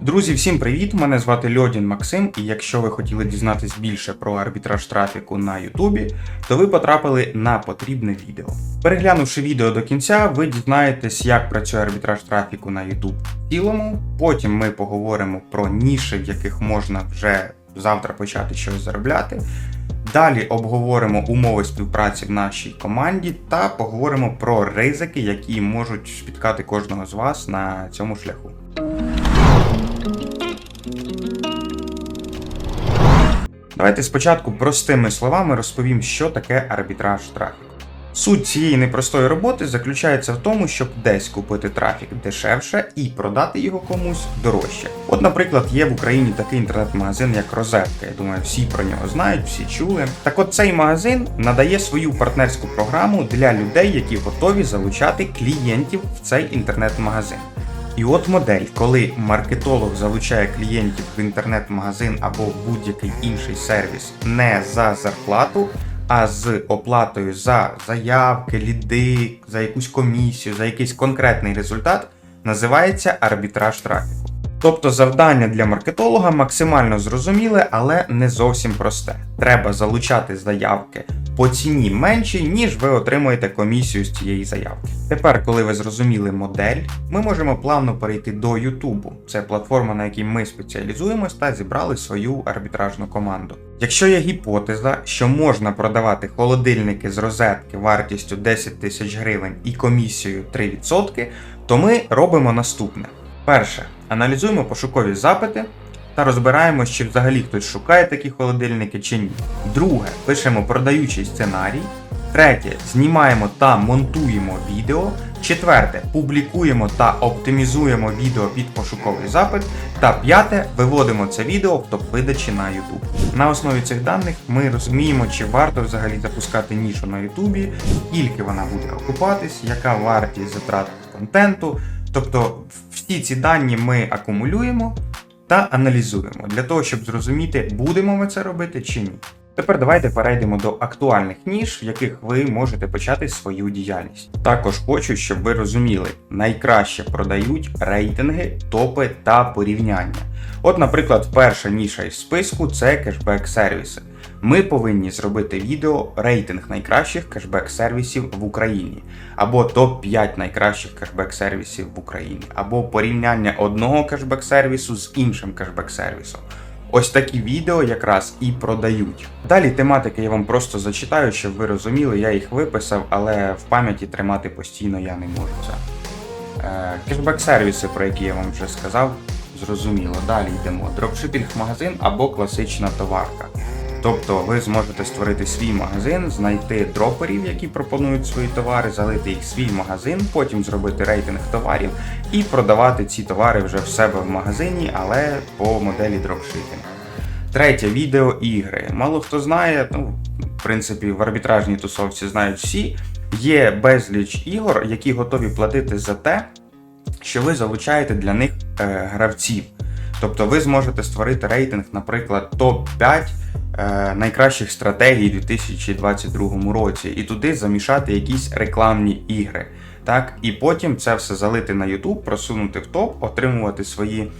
Друзі, всім привіт! Мене звати Льодін Максим, і якщо ви хотіли дізнатись більше про арбітраж трафіку на Ютубі, то ви потрапили на потрібне відео. Переглянувши відео до кінця, ви дізнаєтесь, як працює арбітраж трафіку на Ютуб в цілому. Потім ми поговоримо про ніші, в яких можна вже завтра почати щось заробляти. Далі обговоримо умови співпраці в нашій команді та поговоримо про ризики, які можуть спіткати кожного з вас на цьому шляху. Давайте спочатку простими словами розповім, що таке арбітраж трафіку. Суть цієї непростої роботи заключається в тому, щоб десь купити трафік дешевше і продати його комусь дорожче. От, наприклад, є в Україні такий інтернет-магазин, як Розетка. Я думаю, всі про нього знають, всі чули. Так от цей магазин надає свою партнерську програму для людей, які готові залучати клієнтів в цей інтернет-магазин. І от модель, коли маркетолог залучає клієнтів в інтернет-магазин або в будь-який інший сервіс не за зарплату, а з оплатою за заявки, ліди, за якусь комісію, за якийсь конкретний результат, називається арбітраж трафіку. Тобто завдання для маркетолога максимально зрозуміле, але не зовсім просте. Треба залучати заявки по ціні меншій, ніж ви отримуєте комісію з цієї заявки. Тепер, коли ви зрозуміли модель, ми можемо плавно перейти до YouTube. Це платформа, на якій ми спеціалізуємось та зібрали свою арбітражну команду. Якщо є гіпотеза, що можна продавати холодильники з розетки вартістю 10 тисяч гривень і комісією 3%, то ми робимо наступне. Перше, аналізуємо пошукові запити та розбираємо, чи взагалі хтось шукає такі холодильники чи ні. Друге, пишемо продаючий сценарій. Третє, знімаємо та монтуємо відео. Четверте, публікуємо та оптимізуємо відео під пошуковий запит. Та п'яте, виводимо це відео в топ-видачі на YouTube. На основі цих даних ми розуміємо, чи варто взагалі запускати нішу на YouTube, скільки вона буде окупатись, яка вартість затрат контенту. Тобто всі ці дані ми акумулюємо та аналізуємо для того, щоб зрозуміти, будемо ми це робити чи ні. Тепер давайте перейдемо до актуальних ніж, в яких ви можете почати свою діяльність. Також хочу, щоб ви розуміли, найкраще продають рейтинги, топи та порівняння. От, наприклад, перша ніша із списку це кешбек-сервіси. Ми повинні зробити відео рейтинг найкращих кешбек-сервісів в Україні, або топ-5 найкращих кешбек-сервісів в Україні, або порівняння одного кешбек-сервісу з іншим кешбек-сервісом. Ось такі відео якраз і продають. Далі тематики я вам просто зачитаю, щоб ви розуміли, я їх виписав, але в пам'яті тримати постійно я не можу це. Е, Кешбек-сервіси, про які я вам вже сказав, зрозуміло. Далі йдемо. Дропшипінг-магазин або класична товарка. Тобто ви зможете створити свій магазин, знайти дроперів, які пропонують свої товари, залити їх в свій магазин, потім зробити рейтинг товарів і продавати ці товари вже в себе в магазині, але по моделі дропшипінг. Третє відео ігри. Мало хто знає, ну, в принципі, в арбітражній тусовці знають всі. Є безліч ігор, які готові платити за те, що ви залучаєте для них е, гравців. Тобто ви зможете створити рейтинг, наприклад, топ-5 е, найкращих стратегій у 2022 році, і туди замішати якісь рекламні ігри. Так, І потім це все залити на YouTube, просунути в топ, отримувати свої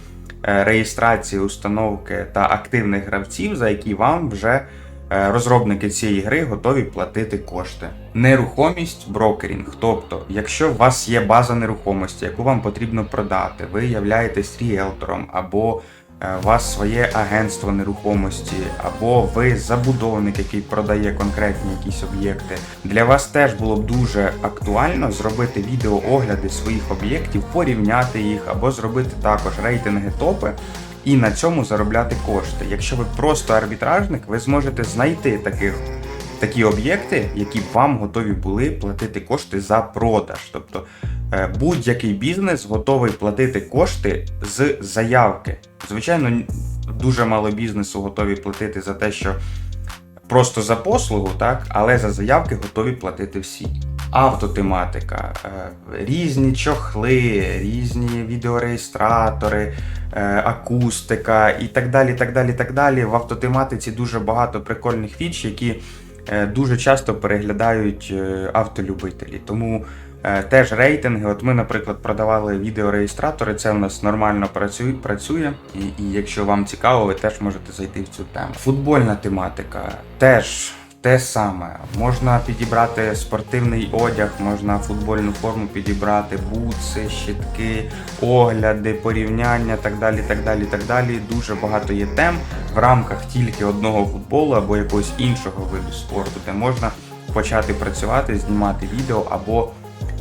е, реєстрації, установки та активних гравців, за які вам вже розробники цієї гри готові платити кошти. Нерухомість брокерінг. Тобто, якщо у вас є база нерухомості, яку вам потрібно продати, ви являєтесь ріелтором або е, у вас своє агентство нерухомості, або ви забудовник, який продає конкретні якісь об'єкти. Для вас теж було б дуже актуально зробити відеоогляди своїх об'єктів, порівняти їх, або зробити також рейтинги топи. І на цьому заробляти кошти. Якщо ви просто арбітражник, ви зможете знайти таких такі об'єкти, які вам готові були платити кошти за продаж. Тобто е, будь-який бізнес готовий платити кошти з заявки. Звичайно, дуже мало бізнесу готові платити за те, що просто за послугу, так, але за заявки готові платити всі. Автотематика, е, різні чохли, різні відеореєстратори, е, акустика і так далі. так далі, так далі. В автотематиці дуже багато прикольних фіч, які е, дуже часто переглядають автолюбителі. Тому Теж рейтинги. От ми, наприклад, продавали відеореєстратори, це у нас нормально працює, працює. І, і якщо вам цікаво, ви теж можете зайти в цю тему. Футбольна тематика теж те саме. Можна підібрати спортивний одяг, можна футбольну форму підібрати, бутси, щитки, огляди, порівняння, так далі, так далі, так далі. Дуже багато є тем в рамках тільки одного футболу або якогось іншого виду спорту, де можна почати працювати, знімати відео або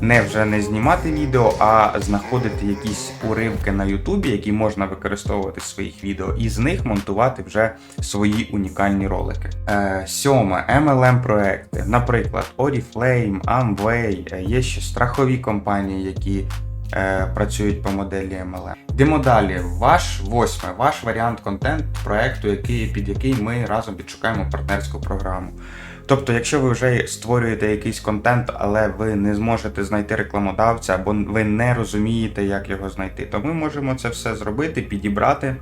не вже не знімати відео, а знаходити якісь уривки на Ютубі, які можна використовувати в своїх відео, і з них монтувати вже свої унікальні ролики. Е, сьоме MLM проекти, наприклад, Oriflame, Amway, е, є ще страхові компанії, які е, працюють по моделі MLM. Йдемо далі. Ваш восьме, ваш варіант контент проекту, який, під який ми разом підшукаємо партнерську програму. Тобто, якщо ви вже створюєте якийсь контент, але ви не зможете знайти рекламодавця, або ви не розумієте, як його знайти, то ми можемо це все зробити, підібрати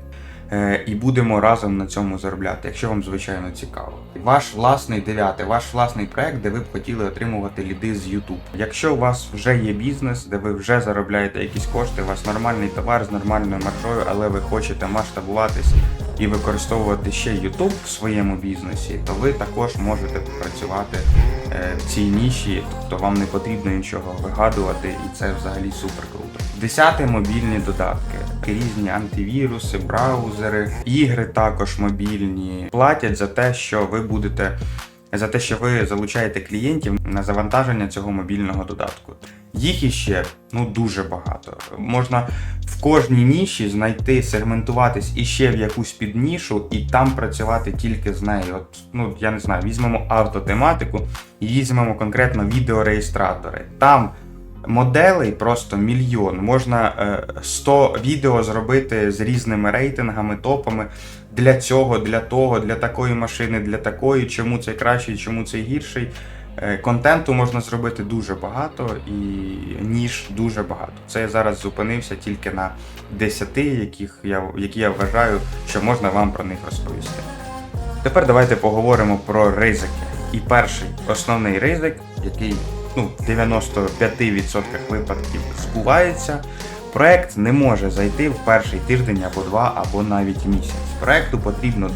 е, і будемо разом на цьому заробляти, якщо вам звичайно цікаво. Ваш власний дев'ятий, ваш власний проект, де ви б хотіли отримувати ліди з YouTube. Якщо у вас вже є бізнес, де ви вже заробляєте якісь кошти, у вас нормальний товар з нормальною маржою, але ви хочете масштабуватись і використовувати ще YouTube в своєму бізнесі, то ви також можете працювати е, в цій ніші, тобто вам не потрібно нічого вигадувати, і це взагалі супер круто. Десяте мобільні додатки, різні антивіруси, браузери, ігри також мобільні платять за те, що ви будете. За те, що ви залучаєте клієнтів на завантаження цього мобільного додатку. Їх іще ну дуже багато. Можна в кожній ніші знайти, сегментуватись іще в якусь піднішу і там працювати тільки з нею. От, ну я не знаю, візьмемо автотематику і візьмемо конкретно відеореєстратори. Там моделей просто мільйон. Можна е, 100 відео зробити з різними рейтингами, топами. Для цього, для того, для такої машини, для такої, чому цей кращий, чому цей гірший. Е, Контенту можна зробити дуже багато і ніж дуже багато. Це я зараз зупинився тільки на 10, яких я, які я вважаю, що можна вам про них розповісти. Тепер давайте поговоримо про ризики. І перший основний ризик, який ну, в 95% випадків збувається, проект не може зайти в перший тиждень або два, або навіть місяць. Проекту потрібно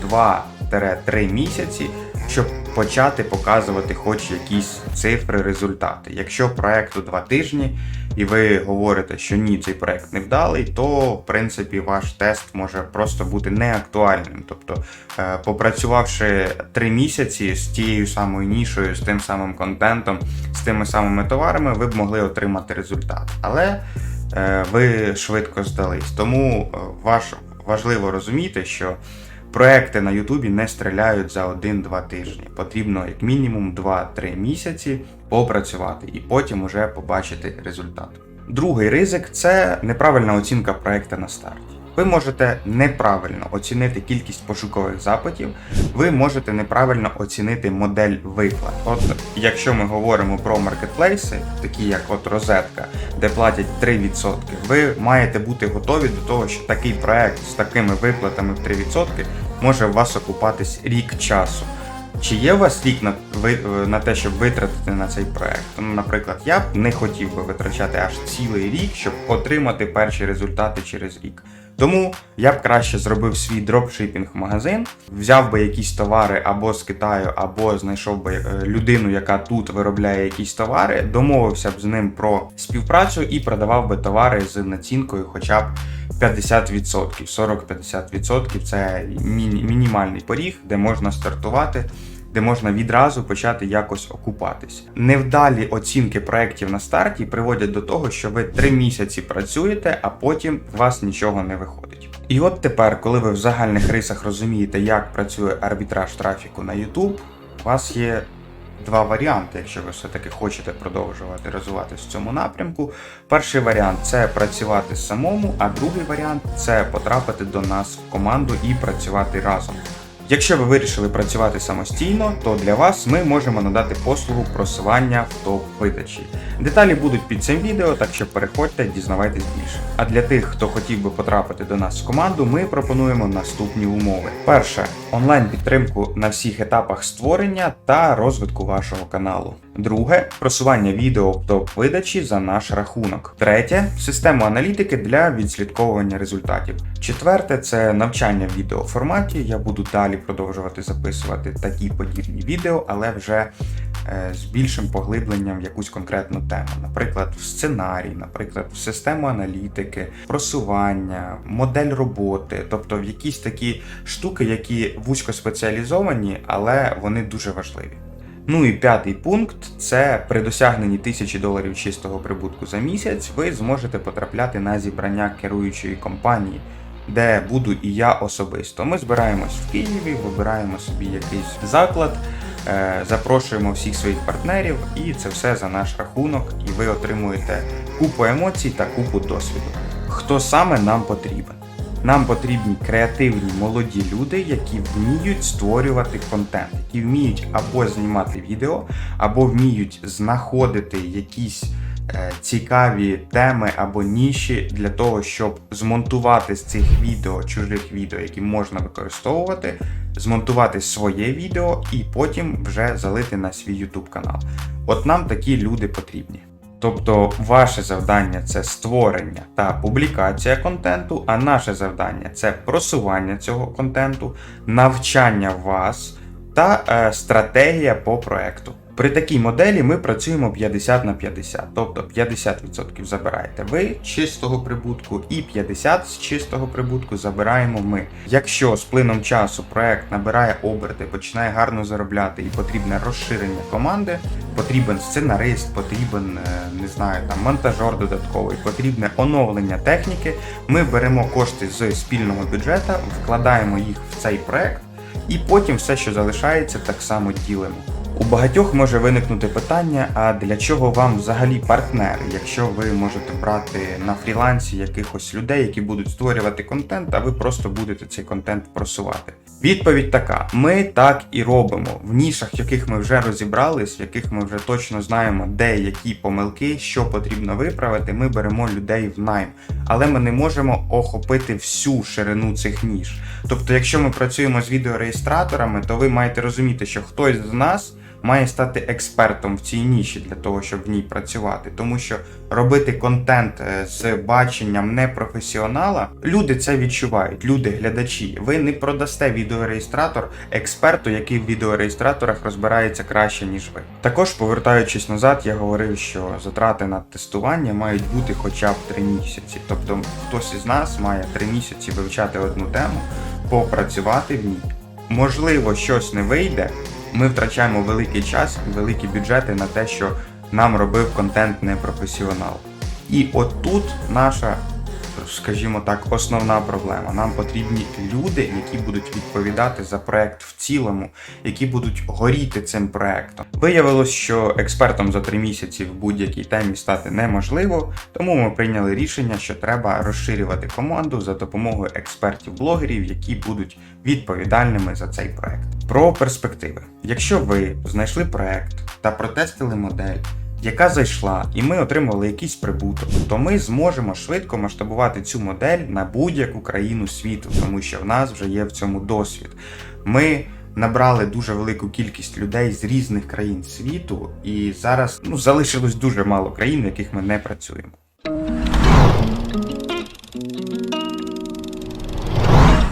2-3 місяці, щоб почати показувати хоч якісь цифри, результати. Якщо проекту 2 тижні, і ви говорите, що ні, цей проект не вдалий, то в принципі ваш тест може просто бути неактуальним. Тобто, е, попрацювавши 3 місяці з тією самою нішою, з тим самим контентом, з тими самими товарами, ви б могли отримати результат. Але ви швидко здались. Тому е, ваш важливо розуміти, що проекти на Ютубі не стріляють за 1-2 тижні. Потрібно як мінімум 2-3 місяці попрацювати і потім уже побачити результат. Другий ризик це неправильна оцінка проекту на старті. Ви можете неправильно оцінити кількість пошукових запитів, ви можете неправильно оцінити модель виплат. От якщо ми говоримо про маркетплейси, такі як от розетка, де платять 3%, ви маєте бути готові до того, що такий проект з такими виплатами в 3% може у вас окупатись рік часу. Чи є у вас рік на, ви, на те, щоб витратити на цей проект? Ну, наприклад, я б не хотів би витрачати аж цілий рік, щоб отримати перші результати через рік. Тому я б краще зробив свій дропшипінг магазин, взяв би якісь товари або з Китаю, або знайшов би е, людину, яка тут виробляє якісь товари, домовився б з ним про співпрацю і продавав би товари з націнкою хоча б 50%, 40-50% це мінімальний поріг, де можна стартувати. Де можна відразу почати якось окупатися. Невдалі оцінки проєктів на старті приводять до того, що ви три місяці працюєте, а потім у вас нічого не виходить. І от тепер, коли ви в загальних рисах розумієте, як працює арбітраж трафіку на YouTube, у вас є два варіанти, якщо ви все-таки хочете продовжувати розвиватися в цьому напрямку. Перший варіант це працювати самому, а другий варіант це потрапити до нас в команду і працювати разом. Якщо ви вирішили працювати самостійно, то для вас ми можемо надати послугу просування в топ-видачі. Деталі будуть під цим відео, так що переходьте, дізнавайтесь більше. А для тих, хто хотів би потрапити до нас в команду, ми пропонуємо наступні умови: перше онлайн-підтримку на всіх етапах створення та розвитку вашого каналу. Друге просування відео в топ-видачі за наш рахунок. Третє систему аналітики для відслідковування результатів. Четверте це навчання в відеоформаті. Я буду далі продовжувати записувати такі подібні відео, але вже е, з більшим поглибленням в якусь конкретну тему. Наприклад, в сценарій, наприклад, в систему аналітики, просування, модель роботи, тобто в якісь такі штуки, які вузько спеціалізовані, але вони дуже важливі. Ну і п'ятий пункт це при досягненні тисячі доларів чистого прибутку за місяць ви зможете потрапляти на зібрання керуючої компанії, де буду і я особисто. Ми збираємось в Києві, вибираємо собі якийсь заклад, е, запрошуємо всіх своїх партнерів, і це все за наш рахунок, і ви отримуєте купу емоцій та купу досвіду. Хто саме нам потрібен? Нам потрібні креативні молоді люди, які вміють створювати контент, які вміють або знімати відео, або вміють знаходити якісь е, цікаві теми або ніші для того, щоб змонтувати з цих відео, чужих відео, які можна використовувати, змонтувати своє відео і потім вже залити на свій YouTube канал. От нам такі люди потрібні. Тобто ваше завдання це створення та публікація контенту, а наше завдання це просування цього контенту, навчання вас та е, стратегія по проекту. При такій моделі ми працюємо 50 на 50, тобто 50% забираєте ви чистого прибутку, і 50 з чистого прибутку забираємо ми. Якщо з плином часу проект набирає оберти, починає гарно заробляти і потрібне розширення команди, потрібен сценарист, потрібен е, не знаю там монтажер додатковий, потрібне оновлення техніки. Ми беремо кошти з спільного бюджету, вкладаємо їх в цей проект, і потім все, що залишається, так само ділимо. У багатьох може виникнути питання: а для чого вам взагалі партнери, якщо ви можете брати на фрілансі якихось людей, які будуть створювати контент, а ви просто будете цей контент просувати? Відповідь така: ми так і робимо в нішах, яких ми вже розібрались, в яких ми вже точно знаємо, де які помилки, що потрібно виправити. Ми беремо людей в найм, але ми не можемо охопити всю ширину цих ніж. Тобто, якщо ми працюємо з відеореєстраторами, то ви маєте розуміти, що хтось з нас має стати експертом в цій ніші для того, щоб в ній працювати. Тому що робити контент е, з баченням непрофесіонала, люди це відчувають, люди, глядачі. Ви не продасте відеореєстратор експерту, який в відеореєстраторах розбирається краще, ніж ви. Також, повертаючись назад, я говорив, що затрати на тестування мають бути хоча б 3 місяці. Тобто хтось із нас має 3 місяці вивчати одну тему, попрацювати в ній. Можливо, щось не вийде, ми втрачаємо великий час і великі бюджети на те, що нам робив контент непрофесіонал. І от тут наша, скажімо так, основна проблема. Нам потрібні люди, які будуть відповідати за проект в цілому, які будуть горіти цим проектом. Виявилось, що експертом за три місяці в будь-якій темі стати неможливо, тому ми прийняли рішення, що треба розширювати команду за допомогою експертів-блогерів, які будуть відповідальними за цей проект. Про перспективи. Якщо ви знайшли проект та протестили модель, яка зайшла, і ми отримали якийсь прибуток, то ми зможемо швидко масштабувати цю модель на будь-яку країну світу, тому що в нас вже є в цьому досвід. Ми Набрали дуже велику кількість людей з різних країн світу, і зараз ну залишилось дуже мало країн, в яких ми не працюємо.